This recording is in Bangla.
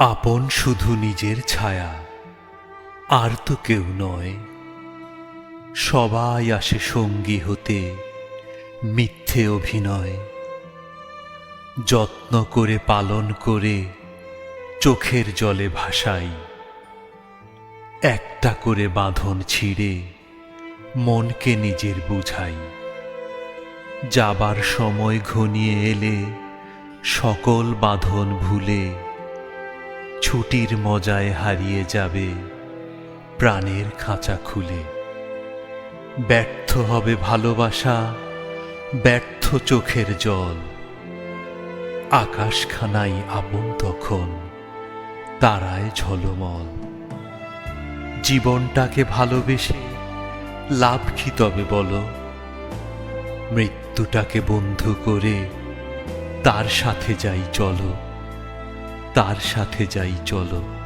আপন শুধু নিজের ছায়া, আর তো কেউ নয়। সবাই আসে সঙ্গী হতে, মিথ্যে অভিনয়। যত্ন করে পালন করে, চোখের জলে ভাসাই। একটা করে বাঁধন ছিঁড়ে, মনকে নিজের বুঝাই। যাবার সময় ঘনিয়ে এলে, সকল বাঁধন ভুলে ছুটির মজায় হারিয়ে যাবে, প্রাণের খাঁচা খুলে। ব্যর্থ হবে ভালোবাসা, ব্যর্থ চোখের জল। আকাশখানাই আপন তখন, তারায় ঝলমল। জীবনটাকে ভালোবেসে লাভ কি তবে বলো? মৃত্যুটাকে বন্ধু করে তার সাথে যাই চলো। তার সাথে যাই চলো।